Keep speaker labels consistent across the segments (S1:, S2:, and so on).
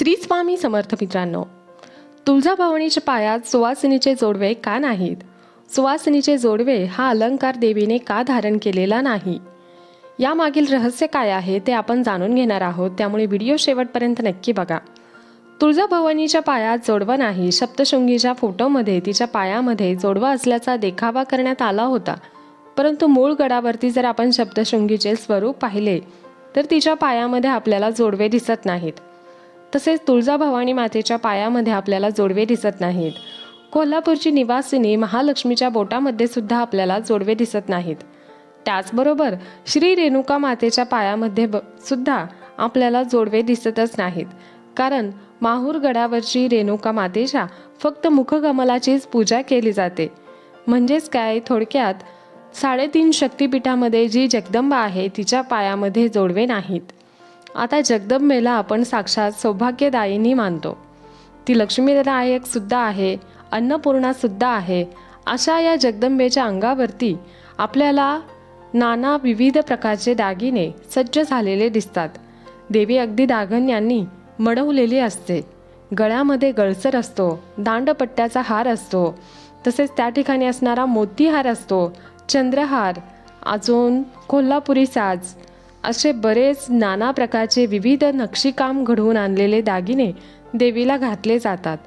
S1: श्री स्वामी समर्थ मित्रांनो तुळजाभवानीच्या पायात सुवासिनीचे जोडवे का नाहीत? सुवासिनीचे जोडवे हा अलंकार देवीने का धारण केलेला नाही? यामागील रहस्य काय आहे ते आपण जाणून घेणार आहोत त्यामुळे व्हिडिओ शेवटपर्यंत नक्की बघा. तुळजाभवानीच्या पायात जोडवा नाही सप्तशृंगीच्या फोटोमध्ये तिच्या पायामध्ये जोडवा असल्याचा देखावा करण्यात आला होता. परंतु मूळ गडावरती जर आपण सप्तशृंगीचे स्वरूप पाहिले तर तिच्या पायामध्ये आपल्याला जोडवे दिसत नाहीत. तसेच तुळजाभवानी मातेच्या पायामध्ये आपल्याला जोडवे दिसत नाहीत. कोल्हापूरची निवासिनी महालक्ष्मीच्या बोटामध्ये सुद्धा आपल्याला जोडवे दिसत नाहीत. त्याचबरोबर श्री रेणुका मातेच्या पायामध्ये ब सुद्धा आपल्याला जोडवे दिसतच नाहीत. कारण माहूर गडावरची रेणुका मातेच्या फक्त मुखकमलाचीच पूजा केली जाते. म्हणजेच काय? थोडक्यात साडेतीन शक्तिपीठामध्ये जी जगदंबा आहे तिच्या पायामध्ये जोडवे नाहीत. आता जगदंबेला आपण साक्षात सौभाग्यदायिनी मानतो. ती लक्ष्मीदायक सुद्धा आहे अन्नपूर्णा सुद्धा आहे. अशा या जगदंबेच्या अंगावरती आपल्याला नाना विविध प्रकारचे दागिने सज्ज झालेले दिसतात. देवी अगदी दागन्यांनी मडवलेली असते. गळ्यामध्ये गळसर असतो दांडपट्ट्याचा हार असतो तसेच त्या ठिकाणी असणारा मोतीहार असतो चंद्रहार अजून कोल्हापुरी साज असे बरेच नाना प्रकारचे विविध नक्षीकाम घडवून आणलेले दागिने देवीला घातले जातात.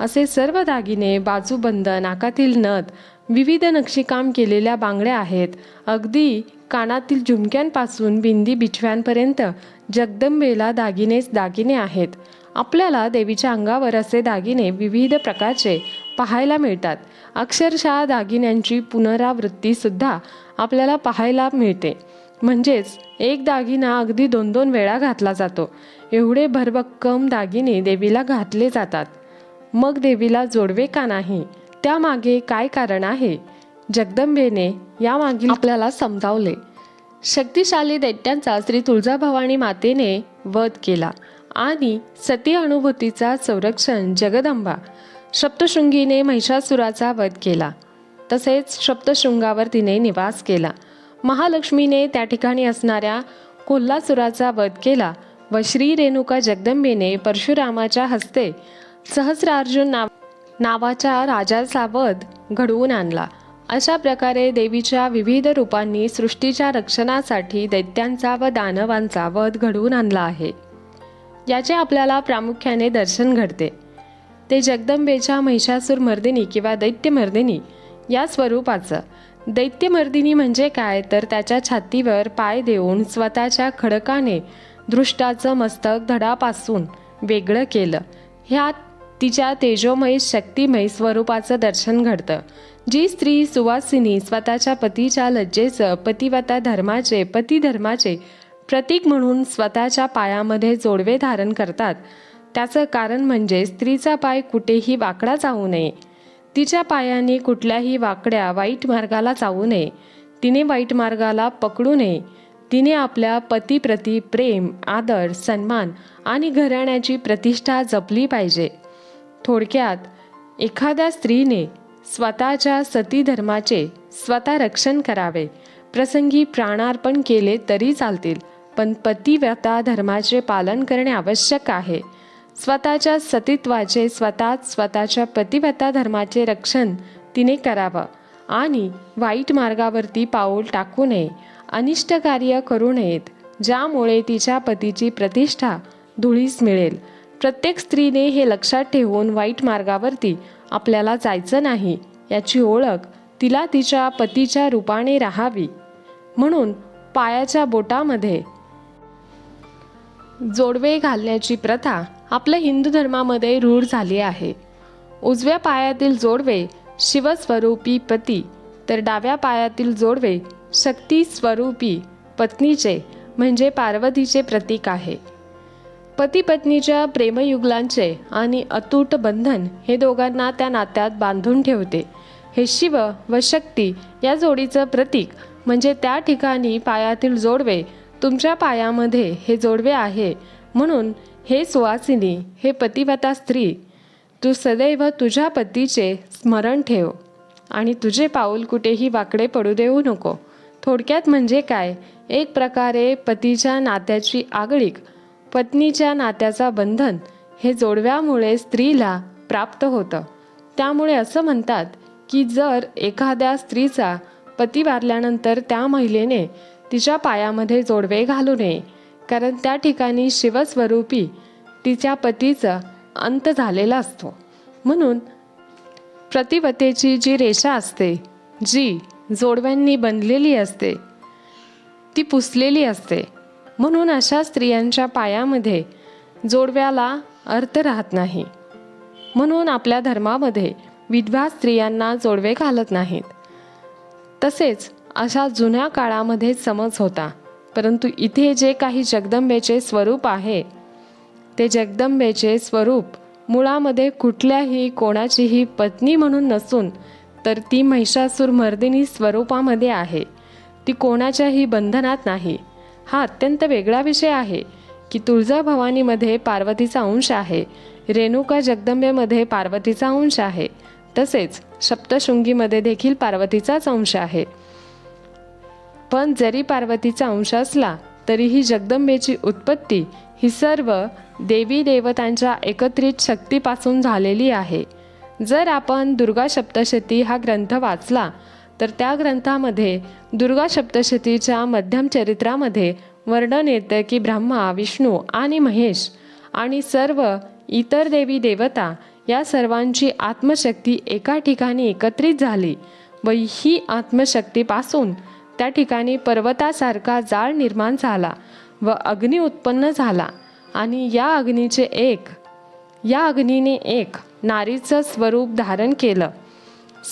S1: असे सर्व दागिने बाजूबंद नाकातील नथ विविध नक्षीकाम केलेल्या बांगड्या आहेत. अगदी कानातील झुमक्यांपासून बिंदी बिछव्यांपर्यंत जगदंबेला दागिनेच दागिने आहेत. आपल्याला देवीच्या अंगावर असे दागिने विविध प्रकारचे पाहायला मिळतात. अक्षरशः दागिन्यांची पुनरावृत्ती सुद्धा आपल्याला पाहायला मिळते. म्हणजेच एक दागिना अगदी दोन दोन वेळा घातला जातो. एवढे भरभक्कम दागिने देवीला घातले जातात. मग देवीला जोडवे का नाही? त्यामागे काय कारण आहे? जगदंबेने यामागील आपल्याला समजावले. शक्तिशाली दैत्यांचा श्री तुळजाभवानी मातेने वध केला आणि सती अनुभूतीचा संरक्षण जगदंबा सप्तशृंगीने महिषासुराचा वध केला. तसेच सप्तशृंगावर तिने निवास केला. महालक्ष्मीने त्या ठिकाणी असणाऱ्या कोल्हासुराचा वध केला व श्री रेणुका जगदंबेने परशुरामाच्या हस्ते सहस्रार्जुन नाव नावाच्या राजाचा वध घडवून आणला. अशा प्रकारे देवीच्या विविध रूपांनी सृष्टीच्या रक्षणासाठी दैत्यांचा व दानवांचा वध घडवून आणला आहे. याचे आपल्याला प्रामुख्याने दर्शन घडते. ते जगदंबेच्या महिषासूर मर्दिनी किंवा दैत्यमर्दिनी या स्वरूपाचं दैत्यमर्दिनी म्हणजे काय? तर त्याच्या छातीवर पाय देऊन स्वतःच्या खडकाने दृष्टाचं मस्तक धडापासून वेगळं केलं. ह्यात तिच्या तेजोमय शक्तिमय स्वरूपाचं दर्शन घडतं. जी स्त्री सुवासिनी स्वतःच्या पतीच्या लज्जेचं पतिवता धर्माचे पतिधर्माचे प्रतीक म्हणून स्वतःच्या पायामध्ये जोडवे धारण करतात त्याचं कारण म्हणजे स्त्रीचा पाय कुठेही वाकडा जाऊ नये. तिच्या पायाने कुठल्याही वाकड्या वाईट मार्गाला जाऊ नये. तिने वाईट मार्गाला पकडू नये. तिने आपल्या पतीप्रती प्रेम आदर सन्मान आणि घराण्याची प्रतिष्ठा जपली पाहिजे. थोडक्यात एखाद्या स्त्रीने स्वतःच्या सती धर्माचे स्वतः रक्षण करावे. प्रसंगी प्राणार्पण केले तरी चालतील पण पतिव्रता धर्माचे पालन करणे आवश्यक आहे. स्वतःच्या सतीत्वाचे स्वतःच स्वतःच्या पतिव्रता धर्माचे रक्षण तिने करावं. आणि वाईट मार्गावरती पाऊल टाकू नये अनिष्ट कार्य करू नयेत ज्यामुळे तिच्या पतीची प्रतिष्ठा धुळीस मिळेल. प्रत्येक स्त्रीने हे लक्षात ठेवून वाईट मार्गावरती आपल्याला जायचं नाही याची ओळख तिला तिच्या पतीच्या रूपाने राहावी. म्हणून पायाच्या बोटामध्ये जोडवे घालण्याची प्रथा आपल्या हिंदू धर्मामध्ये रूढ झाली आहे. उजव्या पायातील जोडवे शिवस्वरूपी पती तर डाव्या पायातील जोडवे शक्ती स्वरूपी पत्नीचे म्हणजे पार्वतीचे प्रतीक आहे. पती पत्नीच्या प्रेमयुगलांचे आणि अतूट बंधन हे दोघांना त्या नात्यात बांधून ठेवते. हे शिव व शक्ती या जोडीचं प्रतीक म्हणजे त्या ठिकाणी पायातील जोडवे तुमच्या पायामध्ये हे जोडवे आहे म्हणून हे सुवासिनी हे पतिव्रता स्त्री तू सदैव तुझ्या पतीचे स्मरण ठेव. आणि तुझे पाऊल कुठेही वाकडे पडू देऊ नको. थोडक्यात म्हणजे काय? एक प्रकारे पतीच्या नात्याची आगळीक पत्नीच्या नात्याचा बंधन हे जोडव्यामुळे स्त्रीला प्राप्त होतं. त्यामुळे असं म्हणतात की जर एखाद्या स्त्रीचा पती वारल्यानंतर त्या महिलेने तिच्या पायामध्ये जोडवे घालू नये कारण त्या ठिकाणी शिवस्वरूपी तिच्या पतीचा अंत झालेला असतो. म्हणून प्रतिवतेची जी रेषा असते जी जोडव्यांनी बनलेली असते ती पुसलेली असते. म्हणून अशा स्त्रियांच्या पायामध्ये जोडव्याला अर्थ राहत नाही. म्हणून आपल्या धर्मामध्ये विधवा स्त्रियांना जोडवे घालत नाहीत. तसेच अशा जुन्या काळामध्ये समज होता. परंतु इथे जे काही जगदंबेचे स्वरूप आहे ते जगदंबेचे स्वरूप मुळामध्ये कुठल्याही कोणाचीही पत्नी म्हणून नसून तर ती महिषासूर मर्दिनी स्वरूपामध्ये आहे. ती कोणाच्याही बंधनात नाही. हा अत्यंत वेगळा विषय आहे की तुळजाभवानीमध्ये पार्वतीचा अंश आहे रेणुका जगदंबेमध्ये पार्वतीचा अंश आहे तसेच सप्तशृंगीमध्ये देखील पार्वतीचाच अंश आहे. पण जरी पार्वतीचा अंश असला तरीही जगदंबेची उत्पत्ती ही सर्व देवी देवतांच्या एकत्रित शक्तीपासून झालेली आहे. जर आपण दुर्गा सप्तशती हा ग्रंथ वाचला तर त्या ग्रंथामध्ये दुर्गा सप्तशतीच्या मध्यम चरित्रामध्ये वर्णन येतं की ब्रह्मा विष्णू आणि महेश आणि सर्व इतर देवी देवता या सर्वांची आत्मशक्ती एका ठिकाणी एकत्रित झाली व ही आत्मशक्तीपासून त्या ठिकाणी पर्वतासारखा जाळ निर्माण झाला व अग्नी उत्पन्न झाला. आणि या अग्नीचे एक या अग्नीने एक नारीचं स्वरूप धारण केलं.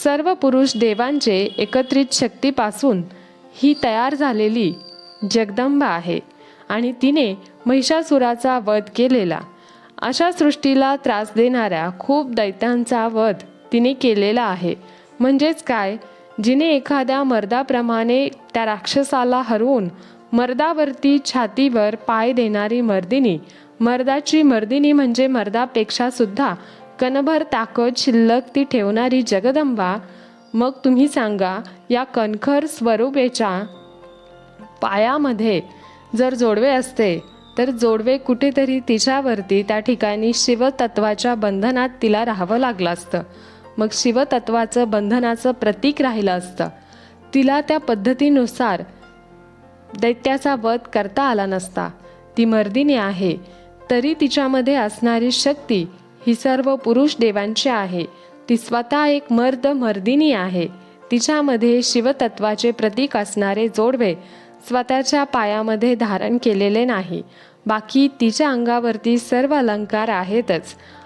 S1: सर्व पुरुष देवांचे एकत्रित शक्तीपासून ही तयार झालेली जगदंबा आहे आणि तिने महिषासुराचा वध केलेला. अशा सृष्टीला त्रास देणाऱ्या खूप दैत्यांचा वध तिने केलेला आहे. म्हणजेच काय? जिने एखाद्या मर्दाप्रमाणे त्या राक्षसाला हरवून मर्दावरती छातीवर पाय देणारी मर्दिनी मर्दाची मर्दिनी म्हणजे मर्दापेक्षा सुद्धा कणभर ताकद शिल्लक ती ठेवणारी जगदंबा. मग तुम्ही सांगा या कणखर स्वरूपेच्या पायामध्ये जर जोडवे असते तर जोडवे कुठेतरी तिच्यावरती त्या ठिकाणी शिवतत्वाच्या बंधनात तिला राहावं लागलं असतं. मग शिवतत्वाचं बंधनाचं प्रतीक राहिलं असतं. तिला त्या पद्धतीनुसार दैत्याचा वध करता आला नसता. ती मर्दिनी आहे. तरी तिच्यामध्ये असणारी शक्ती ही सर्व पुरुष देवांची आहे. ती स्वतः एक मर्द मर्दिनी आहे. तिच्यामध्ये शिवतत्वाचे प्रतीक असणारे जोडवे स्वतःच्या पायामध्ये धारण केलेले नाही. बाकी तिच्या अंगावरती सर्व अलंकार आहेतच.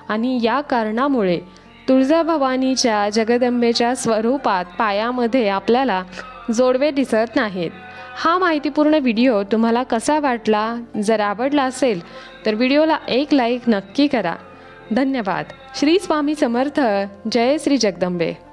S1: आणि या कारणामुळे तुळजाभवानीच्या जगदंबेच्या स्वरूपात पायामध्ये आपल्याला जोडवे दिसत नाहीत. हा माहितीपूर्ण व्हिडिओ तुम्हाला कसा वाटला? जर आवडला असेल तर व्हिडिओला एक लाईक नक्की करा. धन्यवाद. श्री स्वामी समर्थ. जय श्री जगदंबे.